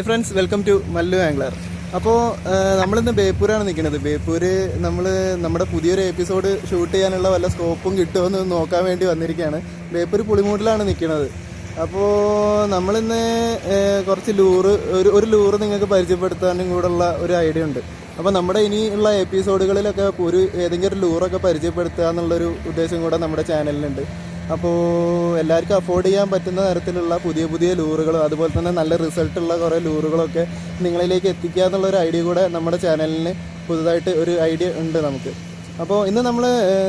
Hi friends welcome to Mallu angler അപ്പോൾ നമ്മളിന്ന് ബേപ്പൂരാണ് നിൽക്കുന്നത്. ബേപ്പൂര് നമ്മൾ നമ്മുടെ പുതിയൊരു എപ്പിസോഡ് ഷൂട്ട് ചെയ്യാനുള്ള വല്ല സ്കോപ്പും കിട്ടുമെന്ന് നോക്കാൻ വേണ്ടി വന്നിരിക്കുകയാണ്. ബേപ്പൂർ പുളിമൂട്ടിലാണ് നിൽക്കുന്നത്. അപ്പോൾ നമ്മളിന്ന് കുറച്ച് ലൂറ് ഒരു ഒരു ലൂറ് നിങ്ങൾക്ക് പരിചയപ്പെടുത്താനും കൂടെയുള്ള ഒരു ഐഡിയ ഉണ്ട്. അപ്പോൾ നമ്മുടെ ഇനിയുള്ള എപ്പിസോഡുകളിലൊക്കെ ഒരു ഏതെങ്കിലും ഒരു ലൂറൊക്കെ പരിചയപ്പെടുത്തുക എന്നുള്ളൊരു ഉദ്ദേശം കൂടെ നമ്മുടെ ചാനലിലുണ്ട് അപ്പോൾ എല്ലാവർക്കും അഫോർഡ് ചെയ്യാൻ പറ്റുന്ന തരത്തിലുള്ള പുതിയ പുതിയ ലൂറുകളും അതുപോലെ തന്നെ നല്ല റിസൾട്ടുള്ള കുറേ ലൂറുകളൊക്കെ നിങ്ങളിലേക്ക് എത്തിക്കുക എന്നുള്ളൊരു ഐഡിയ കൂടെ നമ്മുടെ ചാനലിന് പുതുതായിട്ട് ഒരു ഐഡിയ ഉണ്ട് നമുക്ക്. അപ്പോൾ ഇന്ന് നമ്മൾ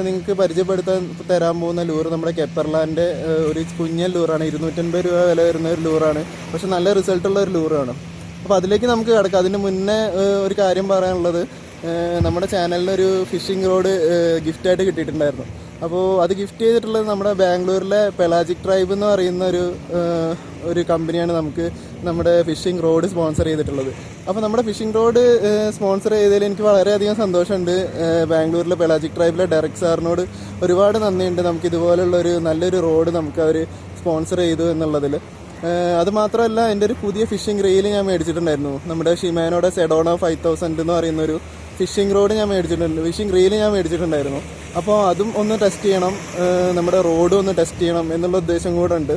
നിങ്ങൾക്ക് പരിചയപ്പെടുത്താൻ തരാൻ പോകുന്ന ലൂറ് നമ്മുടെ കെപ്പർലാന്റെ ഒരു കുഞ്ഞൻ ലൂറാണ് ഇരുന്നൂറ്റൻപത് രൂപ വില വരുന്ന ഒരു ലൂറാണ് പക്ഷെ നല്ല റിസൾട്ടുള്ള ഒരു ലൂറാണ് അപ്പോൾ അതിലേക്ക് നമുക്ക് കിടക്കാം. അതിന് മുന്നേ ഒരു കാര്യം പറയാനുള്ളത് നമ്മുടെ ചാനലിന് ഒരു ഫിഷിംഗ് റോഡ് ഗിഫ്റ്റായിട്ട് കിട്ടിയിട്ടുണ്ടായിരുന്നു. അപ്പോൾ അത് ഗിഫ്റ്റ് ചെയ്തിട്ടുള്ളത് നമ്മുടെ ബാംഗ്ലൂരിലെ പെലാജിക് ട്രൈബ് എന്ന് പറയുന്ന ഒരു ഒരു കമ്പനിയാണ് നമുക്ക് നമ്മുടെ ഫിഷിംഗ് റോഡ് സ്പോൺസർ ചെയ്തിട്ടുള്ളത്. അപ്പോൾ നമ്മുടെ ഫിഷിംഗ് റോഡ് സ്പോൺസർ ചെയ്തതിൽ എനിക്ക് വളരെയധികം സന്തോഷമുണ്ട്. ബാംഗ്ലൂരിലെ പെലാജിക് ട്രൈബിലെ ഡയറക്ട് സാറിനോട് ഒരുപാട് നന്ദിയുണ്ട്. നമുക്ക് ഇതുപോലുള്ള ഒരു നല്ലൊരു റോഡ് നമുക്ക് അവർ സ്പോൺസർ ചെയ്തു എന്നുള്ളതിൽ അതുമാത്രമല്ല അത് എന്റെ ഒരു പുതിയ ഫിഷിംഗ് റീൽ ഞാൻ മേടിച്ചിട്ടുണ്ടായിരുന്നു. നമ്മുടെ ഷിമാനോടെ സെഡോണോ ഫൈവ് തൗസൻഡ് എന്ന് പറയുന്നൊരു ഫിഷിംഗ് റോഡ് ഞാൻ മേടിച്ചിട്ടുണ്ട്. ഫിഷിംഗ് റീൽ ഞാൻ മേടിച്ചിട്ടുണ്ടായിരുന്നു. അപ്പോൾ അതും ഒന്ന് ടെസ്റ്റ് ചെയ്യണം. നമ്മുടെ റോഡും ഒന്ന് ടെസ്റ്റ് ചെയ്യണം എന്നുള്ള ഉദ്ദേശം കൂടെ ഉണ്ട്.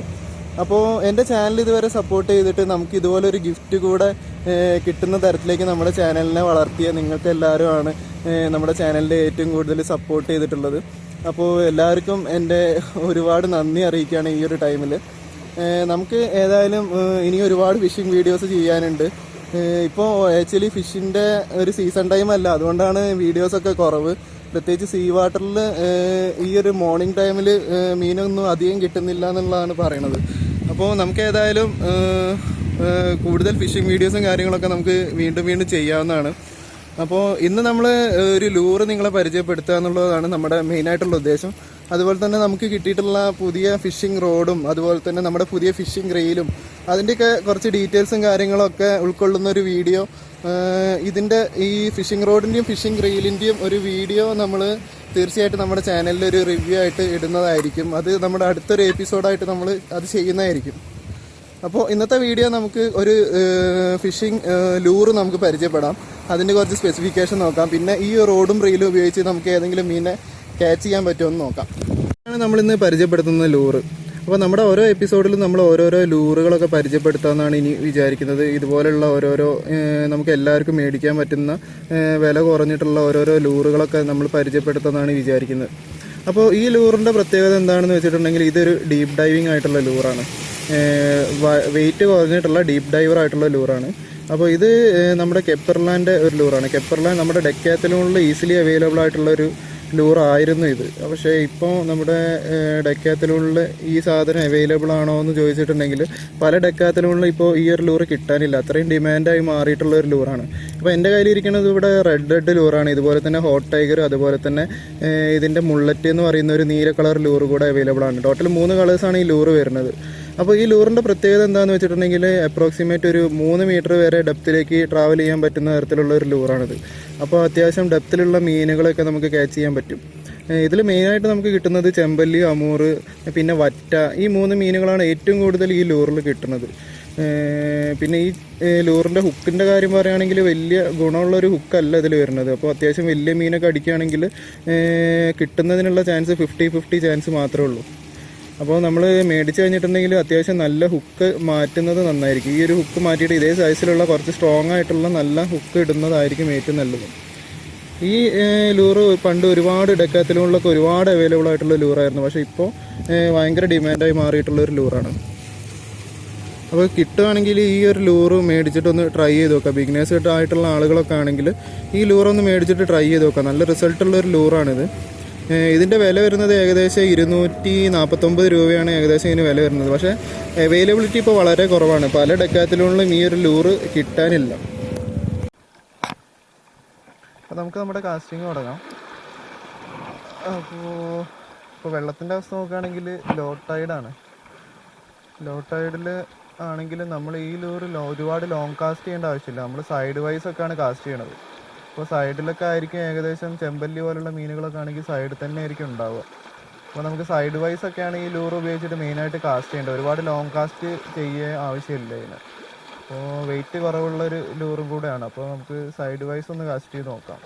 അപ്പോൾ എന്റെ ചാനൽ ഇതുവരെ സപ്പോർട്ട് ചെയ്തിട്ട് നമുക്ക് ഇതുപോലെ ഒരു ഗിഫ്റ്റ് കൂടെ കിട്ടുന്ന തരത്തിലേക്ക് നമ്മുടെ ചാനലിനെ വളർത്തിയ നിങ്ങൾക്ക് എല്ലാവരുമാണ് നമ്മുടെ ചാനലിന്റെ ഏറ്റവും കൂടുതൽ സപ്പോർട്ട് ചെയ്തിട്ടുള്ളത്. അപ്പോൾ എല്ലാവർക്കും എന്റെ ഒരുപാട് നന്ദി അറിയിക്കുകയാണ് ഈ ഒരു ടൈമിൽ നമുക്ക് ഏതായാലും ഇനി ഒരുപാട് ഫിഷിംഗ് വീഡിയോസ് ചെയ്യാനുണ്ട്. ഇപ്പോൾ ആക്ച്വലി ഫിഷിന്റെ ഒരു സീസൺ ടൈം അല്ല. അതുകൊണ്ടാണ് വീഡിയോസൊക്കെ കുറവ്. പ്രത്യേകിച്ച് സീ വാട്ടറിൽ ഈ ഒരു മോർണിംഗ് ടൈമിൽ മീനൊന്നും അധികം കിട്ടുന്നില്ല എന്നുള്ളതാണ് പറയണത്. അപ്പോൾ നമുക്ക് ഏതായാലും കൂടുതൽ ഫിഷിംഗ് വീഡിയോസും കാര്യങ്ങളൊക്കെ നമുക്ക് വീണ്ടും വീണ്ടും ചെയ്യാവുന്നതാണ്. അപ്പോൾ ഇന്ന് നമ്മൾ ഒരു ലൂറ് നിങ്ങളെ പരിചയപ്പെടുത്തുക എന്നുള്ളതാണ് നമ്മുടെ മെയിനായിട്ടുള്ള ഉദ്ദേശം. അതുപോലെ തന്നെ നമുക്ക് കിട്ടിയിട്ടുള്ള പുതിയ ഫിഷിംഗ് റോഡും അതുപോലെ തന്നെ നമ്മുടെ പുതിയ ഫിഷിംഗ് റെയിലും അതിന്റെയൊക്കെ കുറച്ച് ഡീറ്റെയിൽസും കാര്യങ്ങളൊക്കെ ഉൾക്കൊള്ളുന്ന ഒരു വീഡിയോ ഇതിന്റെ ഈ ഫിഷിംഗ് റോഡിന്റെയും ഫിഷിംഗ് റെയിലിന്റെയും ഒരു വീഡിയോ നമ്മൾ തീർച്ചയായിട്ടും നമ്മുടെ ചാനലിൽ ഒരു റിവ്യൂ ആയിട്ട് ഇടുന്നതായിരിക്കും. അത് നമ്മുടെ അടുത്തൊരു എപ്പിസോഡായിട്ട് നമ്മൾ അത് ചെയ്യുന്നതായിരിക്കും. അപ്പോൾ ഇന്നത്തെ വീഡിയോ നമുക്ക് ഒരു ഫിഷിംഗ് ലൂറ് നമുക്ക് പരിചയപ്പെടാം. അതിന്റെ കുറച്ച് സ്പെസിഫിക്കേഷൻ നോക്കാം. പിന്നെ ഈ റോഡും റീലും ഉപയോഗിച്ച് നമുക്ക് ഏതെങ്കിലും മീനെ ക്യാച്ച് ചെയ്യാൻ പറ്റുമോ എന്ന് നോക്കാം. ആണ് നമ്മളിന്ന് പരിചയപ്പെടുത്തുന്ന ലൂറ് അപ്പോൾ നമ്മുടെ ഓരോ എപ്പിസോഡിലും നമ്മൾ ഓരോരോ ലൂറുകളൊക്കെ പരിചയപ്പെടുത്താമെന്നാണ് ഇനി വിചാരിക്കുന്നത്. ഇതുപോലെയുള്ള ഓരോരോ നമുക്ക് എല്ലാവർക്കും മേടിക്കാൻ പറ്റുന്ന വില കുറഞ്ഞിട്ടുള്ള ഓരോരോ ലൂറുകളൊക്കെ നമ്മൾ പരിചയപ്പെടുത്താമെന്നാണ് വിചാരിക്കുന്നത്. അപ്പോൾ ഈ ലൂറിന്റെ പ്രത്യേകത എന്താണെന്ന് വെച്ചിട്ടുണ്ടെങ്കിൽ ഇതൊരു ഡീപ്പ് ഡൈവിംഗ് ആയിട്ടുള്ള ലൂറാണ്. വെയിറ്റ് കുറഞ്ഞിട്ടുള്ള ഡീപ്പ് ഡൈവർ ആയിട്ടുള്ള ലൂറാണ്. അപ്പോൾ ഇത് നമ്മുടെ കെപ്പർലാന്റെ ഒരു ലൂറാണ്. കെപ്പർലാൻഡ് നമ്മുടെ ഡെക്കാത്തലൂണിൽ ഈസിലി അവൈലബിൾ ആയിട്ടുള്ള ഒരു ലൂർ ആയിരുന്നു ഇത്. പക്ഷേ ഇപ്പോൾ നമ്മുടെ ഡെക്കാത്തലൂണിൽ ഈ സാധനം അവൈലബിൾ ആണോ എന്ന് ചോദിച്ചിട്ടുണ്ടെങ്കിൽ പല ഡെക്കാത്തലൂണിലും ഇപ്പോൾ ഈ ഒരു ലൂറ് കിട്ടാനില്ല. അത്രയും ഡിമാൻഡായി മാറിയിട്ടുള്ള ഒരു ലൂറാണ് അപ്പോൾ എന്റെ കയ്യിലിരിക്കുന്നത് ഇവിടെ റെഡ് റെഡ് ലൂറാണ് ഇതുപോലെ തന്നെ ഹോട്ട് ടൈഗർ അതുപോലെ തന്നെ ഇതിന്റെ മുള്ളറ്റ് എന്ന് പറയുന്ന ഒരു നീല കളർ ലൂർ കൂടെ അവൈലബിൾ ആണ്. ടോട്ടൽ മൂന്ന് കളേഴ്സാണ് ഈ ലൂറ് വരുന്നത്. അപ്പോൾ ഈ ലൂറിന്റെ പ്രത്യേകത എന്താണെന്ന് വെച്ചിട്ടുണ്ടെങ്കിൽ അപ്രോക്സിമേറ്റ് ഒരു മൂന്ന് മീറ്റർ വരെ ഡെപ്തിലേക്ക് ട്രാവൽ ചെയ്യാൻ പറ്റുന്ന തരത്തിലുള്ള ഒരു ലൂറാണിത് അപ്പോൾ അത്യാവശ്യം ഡെപ്തിലുള്ള മീനുകളൊക്കെ നമുക്ക് ക്യാച്ച് ചെയ്യാൻ പറ്റും. ഇതിൽ മെയിനായിട്ട് നമുക്ക് കിട്ടുന്നത് ചെമ്പല്ലി അമൂറ് പിന്നെ വറ്റ. ഈ മൂന്ന് മീനുകളാണ് ഏറ്റവും കൂടുതൽ ഈ ലൂറിൽ കിട്ടുന്നത്. പിന്നെ ഈ ലൂറിന്റെ ഹുക്കിന്റെ കാര്യം പറയുകയാണെങ്കിൽ വലിയ ഗുണമുള്ള ഒരു ഹുക്കല്ല ഇതിൽ വരുന്നത്. അപ്പോൾ അത്യാവശ്യം വലിയ മീനൊക്കെ അടിക്കുകയാണെങ്കിൽ കിട്ടുന്നതിനുള്ള ചാൻസ് ഫിഫ്റ്റി ഫിഫ്റ്റി ചാൻസ് മാത്രമേ ഉള്ളൂ. അപ്പോൾ നമ്മൾ മേടിച്ച് കഴിഞ്ഞിട്ടുണ്ടെങ്കിൽ അത്യാവശ്യം നല്ല ഹുക്ക് മാറ്റുന്നത് നന്നായിരിക്കും. ഈ ഒരു ഹുക്ക് മാറ്റിയിട്ട് ഇതേ സൈസിലുള്ള കുറച്ച് സ്ട്രോങ് ആയിട്ടുള്ള നല്ല ഹുക്ക് ഇടുന്നതായിരിക്കും ഏറ്റവും നല്ലത്. ഈ ലൂറ് പണ്ട് ഒരുപാട് ഡെക്കാത്തിലൂണിലൊക്കെ ഒരുപാട് അവൈലബിൾ ആയിട്ടുള്ള ലൂറായിരുന്നു പക്ഷേ ഇപ്പോൾ ഭയങ്കര ഡിമാൻഡായി മാറിയിട്ടുള്ള ഒരു ലൂറാണ് അപ്പോൾ കിട്ടുകയാണെങ്കിൽ ഈ ഒരു ലൂറ് മേടിച്ചിട്ടൊന്ന് ട്രൈ ചെയ്ത് നോക്കാം. ബിഗ്നേഴ്സ് ആയിട്ടുള്ള ആളുകളൊക്കെ ആണെങ്കിൽ ഈ ലൂറൊന്ന് മേടിച്ചിട്ട് ട്രൈ ചെയ്ത് നോക്കാം. നല്ല റിസൾട്ടുള്ള ഒരു ലൂറാണിത് ഇതിന്റെ വില വരുന്നത് ഏകദേശം ഇരുന്നൂറ്റി നാൽപ്പത്തൊമ്പത് രൂപയാണ് ഏകദേശം ഇതിന് വില വരുന്നത്. പക്ഷേ അവൈലബിലിറ്റി ഇപ്പോൾ വളരെ കുറവാണ്. പല ഡെക്കാത്തിലുള്ള ഈ ഒരു ലൂറ് കിട്ടാനില്ല. അപ്പോൾ നമുക്ക് നമ്മുടെ കാസ്റ്റിംഗ് തുടങ്ങാം. അപ്പോൾ ഇപ്പോൾ വെള്ളത്തിന്റെ അവസ്ഥ നോക്കുകയാണെങ്കിൽ ലോ ടൈഡാണ് ലോ ടൈഡിൽ ആണെങ്കിൽ നമ്മൾ ഈ ലൂറ് ഒരുപാട് ലോങ് കാസ്റ്റ് ചെയ്യേണ്ട ആവശ്യമില്ല. നമ്മൾ സൈഡ് വൈസ് ഒക്കെയാണ് കാസ്റ്റ് ചെയ്യണത്. അപ്പോൾ സൈഡിലൊക്കെ ആയിരിക്കും ഏകദേശം ചെമ്പല്ലി പോലുള്ള മീനുകളൊക്കെ ആണെങ്കിൽ സൈഡിൽ തന്നെ ആയിരിക്കും ഉണ്ടാവുക. അപ്പോൾ നമുക്ക് സൈഡ് വൈസ് ഒക്കെ ആണെങ്കിൽ ലൂർ ഉപയോഗിച്ചിട്ട് മെയിനായിട്ട് കാസ്റ്റ് ചെയ്യേണ്ടത് ഒരുപാട് ലോങ് കാസ്റ്റ് ചെയ്യേ ആവശ്യമില്ല ഇതിന്. അപ്പോൾ വെയിറ്റ് കുറവുള്ളൊരു ലൂറും കൂടെയാണ് അപ്പോൾ നമുക്ക് സൈഡ് വൈസ് ഒന്ന് കാസ്റ്റ് ചെയ്ത് നോക്കാം.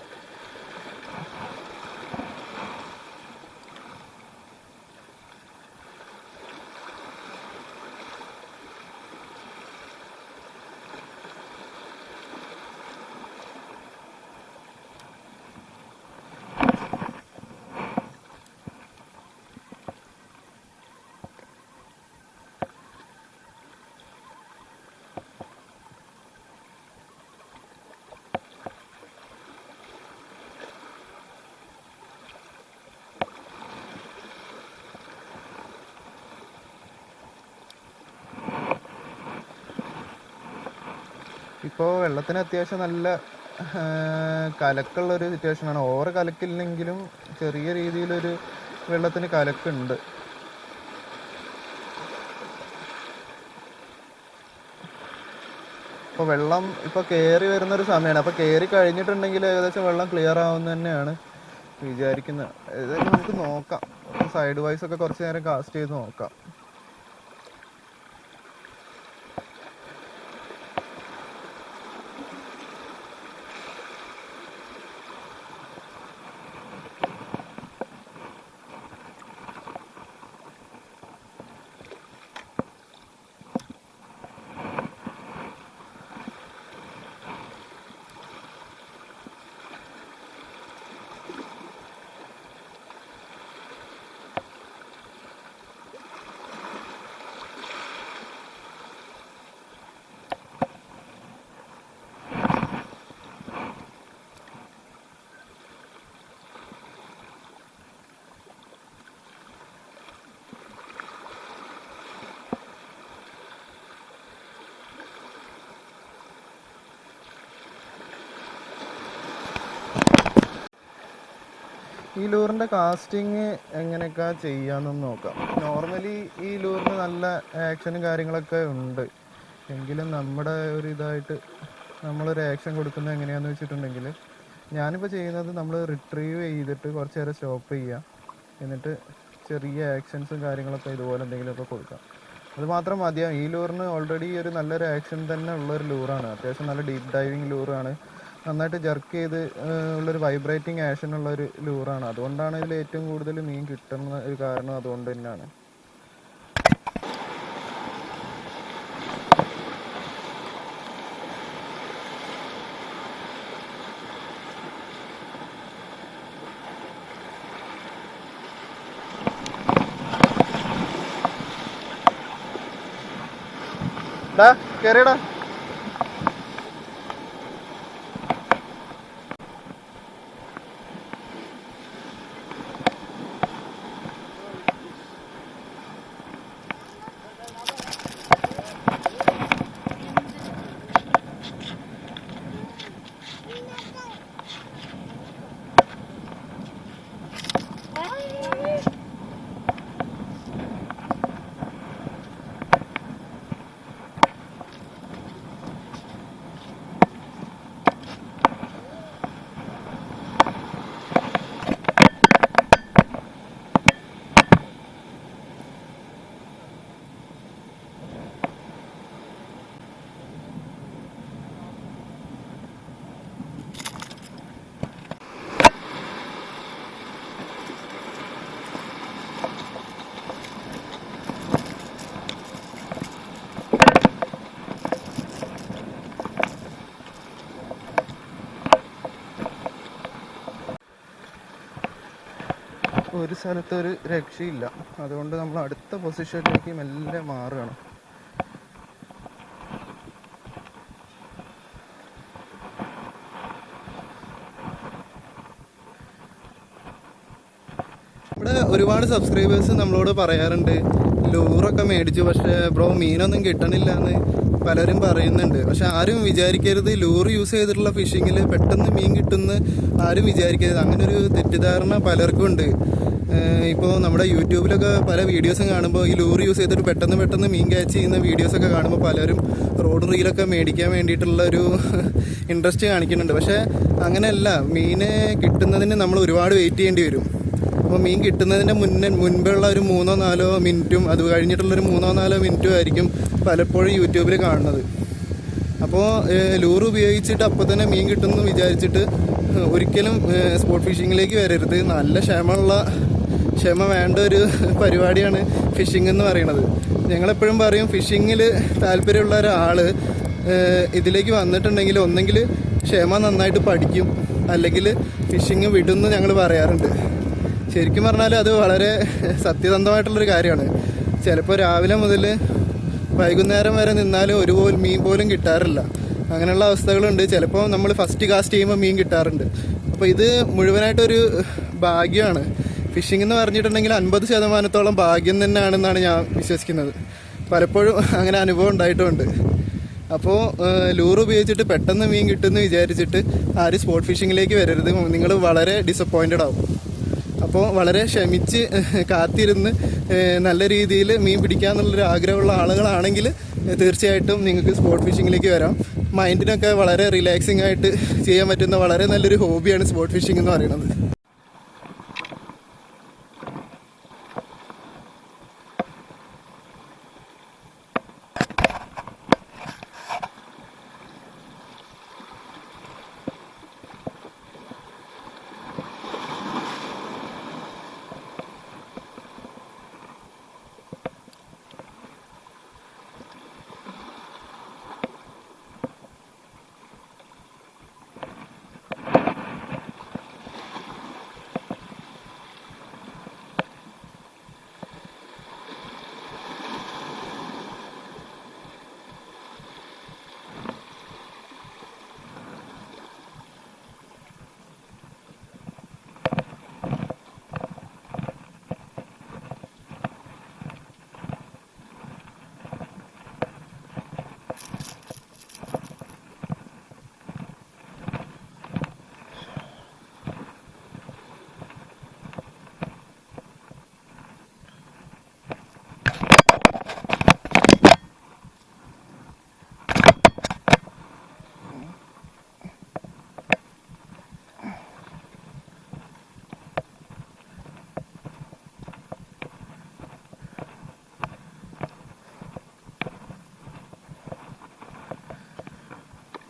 ഇപ്പോൾ വെള്ളത്തിന് അത്യാവശ്യം നല്ല ആ, കലക്കുള്ളൊരു സിറ്റുവേഷനാണ് ഓവർ കലക്കില്ലെങ്കിലും ചെറിയ രീതിയിലൊരു വെള്ളത്തിന് കലക്കുണ്ട്. ഇപ്പോൾ വെള്ളം ഇപ്പോൾ കയറി വരുന്നൊരു സമയമാണ് അപ്പോൾ കയറി കഴിഞ്ഞിട്ടുണ്ടെങ്കിൽ ഏകദേശം വെള്ളം ക്ലിയർ ആവുന്ന തന്നെയാണ് വിചാരിക്കുന്നത്. ഏതായാലും നമുക്ക് നോക്കാം. സൈഡ് വൈസ് ഒക്കെ കുറച്ച് നേരം കാസ്റ്റ് ചെയ്ത് നോക്കാം. ഈ ലൂറിന്റെ കാസ്റ്റിംഗ് എങ്ങനെയൊക്കെ ചെയ്യാമെന്ന് നോക്കാം. നോർമലി ഈ ലൂറിന് നല്ല ആക്ഷനും കാര്യങ്ങളൊക്കെ ഉണ്ട്. എങ്കിലും നമ്മുടെ ഒരു ഇതായിട്ട് നമ്മളൊരു ആക്ഷൻ കൊടുക്കുന്നത് എങ്ങനെയാണെന്ന് വെച്ചിട്ടുണ്ടെങ്കിൽ ഞാനിപ്പോൾ ചെയ്യുന്നത് നമ്മൾ റിട്രീവ് ചെയ്തിട്ട് കുറച്ച് നേരം സ്റ്റോപ്പ് ചെയ്യുക എന്നിട്ട് ചെറിയ ആക്ഷൻസും കാര്യങ്ങളൊക്കെ ഇതുപോലെ എന്തെങ്കിലുമൊക്കെ കൊടുക്കാം. അത് മാത്രം മതിയാവും. ഈ ലൂറിന് ഓൾറെഡി ഒരു നല്ലൊരു ആക്ഷൻ തന്നെ ഉള്ളൊരു ലൂറാണ്. അത്യാവശ്യം നല്ല ഡീപ്പ് ഡൈവിങ് ലൂറാണ്. നന്നായിട്ട് ജർക്ക് ചെയ്ത് ഉള്ളൊരു വൈബ്രേറ്റിംഗ് ആക്ഷൻ ഉള്ള ഒരു ലൂറാണ് അതുകൊണ്ടാണ് ഇതിൽ ഏറ്റവും കൂടുതൽ മീൻ കിട്ടുന്ന ഒരു കാരണം അതുകൊണ്ട് തന്നെയാണ്. കേറിയടാ. ഒരു സ്ഥലത്ത് ഒരു രക്ഷയില്ല. അതുകൊണ്ട് നമ്മൾ അടുത്ത പൊസിഷനിലേക്ക് മെല്ലെ മാറുകയാണ്. ഇവിടെ ഒരുപാട് സബ്സ്ക്രൈബേഴ്സ് നമ്മളോട് പറയാറുണ്ട് ലൂറൊക്കെ മേടിച്ചു പക്ഷേ ബ്രോ മീനൊന്നും കിട്ടണില്ല എന്ന് പലരും പറയുന്നുണ്ട്. പക്ഷെ ആരും വിചാരിക്കരുത് ലൂറ് യൂസ് ചെയ്തിട്ടുള്ള ഫിഷിങ്ങിൽ പെട്ടെന്ന് മീൻ കിട്ടുമെന്ന് ആരും വിചാരിക്കരുത്. അങ്ങനെ ഒരു തെറ്റിദ്ധാരണ പലർക്കും ഉണ്ട് ഇപ്പോൾ നമ്മുടെ യൂട്യൂബിലൊക്കെ പല വീഡിയോസും കാണുമ്പോൾ ഈ ലൂറ് യൂസ് ചെയ്തിട്ട് പെട്ടെന്ന് പെട്ടെന്ന് മീൻ ക്യാച്ച് ചെയ്യുന്ന വീഡിയോസൊക്കെ കാണുമ്പോൾ പലരും റോഡ് റീലൊക്കെ മേടിക്കാൻ വേണ്ടിയിട്ടുള്ള ഒരു ഇൻട്രസ്റ്റ് കാണിക്കുന്നുണ്ട്. പക്ഷേ അങ്ങനെയല്ല. മീന് കിട്ടുന്നതിന് നമ്മൾ ഒരുപാട് വെയിറ്റ് ചെയ്യേണ്ടി വരും. അപ്പോൾ മീൻ കിട്ടുന്നതിന്റെ മുന്നേ മുൻപുള്ള ഒരു മൂന്നോ നാലോ മിനിറ്റും അത് കഴിഞ്ഞിട്ടുള്ളൊരു മൂന്നോ നാലോ മിനിറ്റും ആയിരിക്കും പലപ്പോഴും യൂട്യൂബിൽ കാണുന്നത്. അപ്പോൾ ലൂർ ഉപയോഗിച്ചിട്ട് അപ്പോൾ തന്നെ മീൻ കിട്ടുമെന്ന് വിചാരിച്ചിട്ട് ഒരിക്കലും സ്പോട്ട് ഫിഷിങ്ങിലേക്ക് വരരുത്. നല്ല ക്ഷമയുള്ള ക്ഷമ വേണ്ട ഒരു പരിപാടിയാണ് ഫിഷിംഗ് എന്ന് പറയുന്നത്. ഞങ്ങളെപ്പോഴും പറയും ഫിഷിങ്ങിൽ താല്പര്യമുള്ള ഒരാൾ ഇതിലേക്ക് വന്നിട്ടുണ്ടെങ്കിൽ ഒന്നെങ്കിൽ ക്ഷമ നന്നായിട്ട് പഠിക്കും. അല്ലെങ്കിൽ ഫിഷിങ് വിടുമെന്ന് ഞങ്ങൾ പറയാറുണ്ട്. ശരിക്കും പറഞ്ഞാൽ അത് വളരെ സത്യസന്ധമായിട്ടുള്ളൊരു കാര്യമാണ്. ചിലപ്പോൾ രാവിലെ മുതൽ വൈകുന്നേരം വരെ നിന്നാലും ഒരു പോലും മീൻ പോലും കിട്ടാറില്ല. അങ്ങനെയുള്ള അവസ്ഥകളുണ്ട്. ചിലപ്പോൾ നമ്മൾ ഫസ്റ്റ് കാസ്റ്റ് ചെയ്യുമ്പോൾ മീൻ കിട്ടാറുണ്ട്. അപ്പോൾ ഇത് മുഴുവനായിട്ടൊരു ഭാഗ്യമാണ്. ഫിഷിംഗ് എന്ന് പറഞ്ഞിട്ടുണ്ടെങ്കിൽ അൻപത് ശതമാനത്തോളം ഭാഗ്യം തന്നെയാണെന്നാണ് ഞാൻ വിശ്വസിക്കുന്നത്. പലപ്പോഴും അങ്ങനെ അനുഭവം ഉണ്ടായിട്ടുമുണ്ട് അപ്പോൾ ലൂർ ഉപയോഗിച്ചിട്ട് പെട്ടെന്ന് മീൻ കിട്ടുമെന്ന് വിചാരിച്ചിട്ട് ആരും സ്പോട്ട് ഫിഷിങ്ങിലേക്ക് വരരുത്. നിങ്ങൾ വളരെ ഡിസപ്പോയിന്റഡ് ആവും. അപ്പോൾ വളരെ ക്ഷമിച്ച് കാത്തിരുന്ന് നല്ല രീതിയിൽ മീൻ പിടിക്കാമെന്നുള്ളൊരു ആഗ്രഹമുള്ള ആളുകളാണെങ്കിൽ തീർച്ചയായിട്ടും നിങ്ങൾക്ക് സ്പോട്ട് ഫിഷിങ്ങിലേക്ക് വരാം. മൈൻഡിനൊക്കെ വളരെ റിലാക്സിംഗ് ആയിട്ട് ചെയ്യാൻ പറ്റുന്ന വളരെ നല്ലൊരു ഹോബിയാണ് സ്പോട്ട് ഫിഷിംഗ് എന്ന് പറയുന്നത്.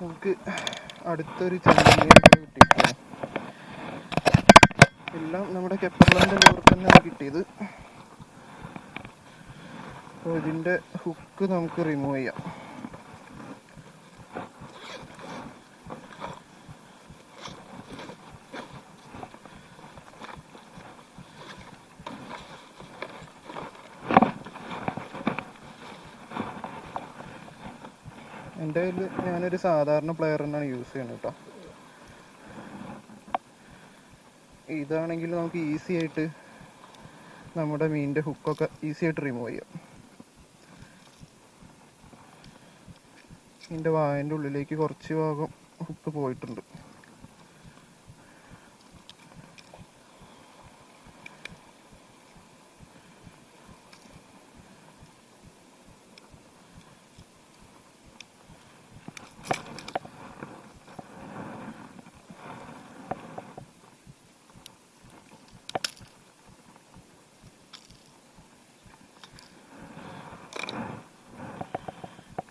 നമുക്ക് അടുത്തൊരു കിട്ടിയിട്ടുണ്ട്. എല്ലാം നമ്മുടെ കെപ്പർലാന്റെ ലോർക്ക് തന്നെയാണ് കിട്ടിയത്. അപ്പോൾ ഇതിന്റെ ഹുക്ക് നമുക്ക് റിമൂവ് ചെയ്യാം. എന്റെ കയ്യിൽ ഞാനൊരു സാധാരണ പ്ലെയർ തന്നെയാണ് യൂസ് ചെയ്യുന്നത് കേട്ടോ ഇതാണെങ്കിൽ നമുക്ക് ഈസി ആയിട്ട് നമ്മുടെ മീനിന്റെ ഹുക്കൊക്കെ ഈസി ആയിട്ട് റിമൂവ് ചെയ്യാം. ഇതിന്റെ വായന്റെ ഉള്ളിലേക്ക് കുറച്ച് ഭാഗം ഹുക്ക് പോയിട്ടുണ്ട്.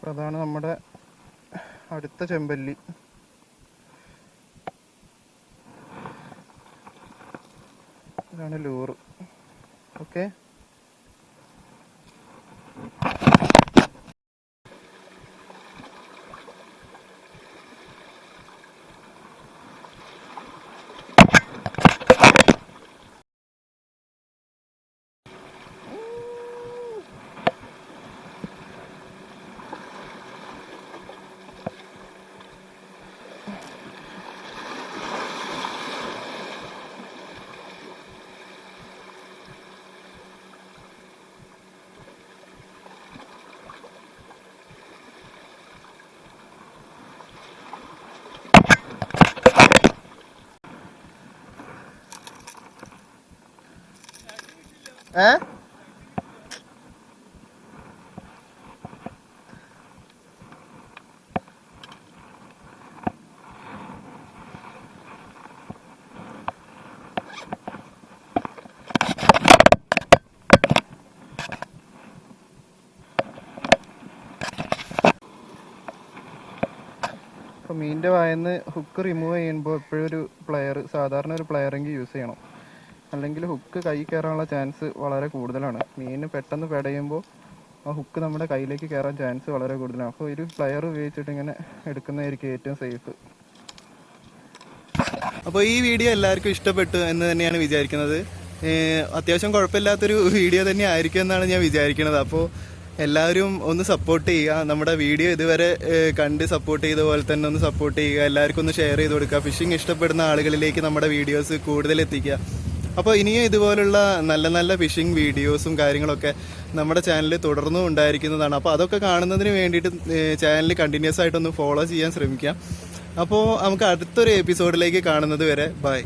അതാണ് നമ്മുടെ അടുത്ത ചെമ്പല്ലി. ഏ? മീന്റെ വായന്ന് ഹുക്ക് റിമൂവ് ചെയ്യുമ്പോൾ എപ്പോഴും ഒരു പ്ലെയർ സാധാരണ ഒരു പ്ലെയറെങ്കിൽ യൂസ് ചെയ്യണം. അല്ലെങ്കിൽ ഹുക്ക് കൈ കയറാനുള്ള ചാൻസ് വളരെ കൂടുതലാണ്. മീൻ പെട്ടെന്ന് പെടയുമ്പോൾ ആ ഹുക്ക് നമ്മുടെ കയ്യിലേക്ക് കയറാൻ ചാൻസ് വളരെ കൂടുതലാണ്. അപ്പോൾ ഒരു പ്ലെയർ ഉപയോഗിച്ചിട്ട് ഇങ്ങനെ എടുക്കുന്നതായിരിക്കും ഏറ്റവും സേഫ് അപ്പോൾ ഈ വീഡിയോ എല്ലാവർക്കും ഇഷ്ടപ്പെട്ടു എന്ന് തന്നെയാണ് വിചാരിക്കുന്നത്. അത്യാവശ്യം കുഴപ്പമില്ലാത്തൊരു വീഡിയോ തന്നെ ആയിരിക്കും എന്നാണ് ഞാൻ വിചാരിക്കുന്നത്. അപ്പോൾ എല്ലാവരും ഒന്ന് സപ്പോർട്ട് ചെയ്യുക. നമ്മുടെ വീഡിയോ ഇതുവരെ കണ്ട് സപ്പോർട്ട് ചെയ്ത പോലെ തന്നെ ഒന്ന് സപ്പോർട്ട് ചെയ്യുക. എല്ലാവർക്കും ഒന്ന് ഷെയർ ചെയ്ത് കൊടുക്കുക. ഫിഷിംഗ് ഇഷ്ടപ്പെടുന്ന ആളുകളിലേക്ക് നമ്മുടെ വീഡിയോസ് കൂടുതൽ എത്തിക്കുക. അപ്പോൾ ഇനിയും ഇതുപോലുള്ള നല്ല നല്ല ഫിഷിംഗ് വീഡിയോസും കാര്യങ്ങളൊക്കെ നമ്മുടെ ചാനലിൽ തുടർന്നും ഉണ്ടായിരിക്കുന്നതാണ്. അപ്പോൾ അതൊക്കെ കാണുന്നതിന് വേണ്ടിയിട്ട് ചാനൽ കണ്ടിന്യൂസ് ആയിട്ടൊന്ന് ഫോളോ ചെയ്യാൻ ശ്രമിക്കാം. അപ്പോൾ നമുക്ക് അടുത്തൊരു എപ്പിസോഡിലേക്ക് കാണുന്നത് വരെ ബൈ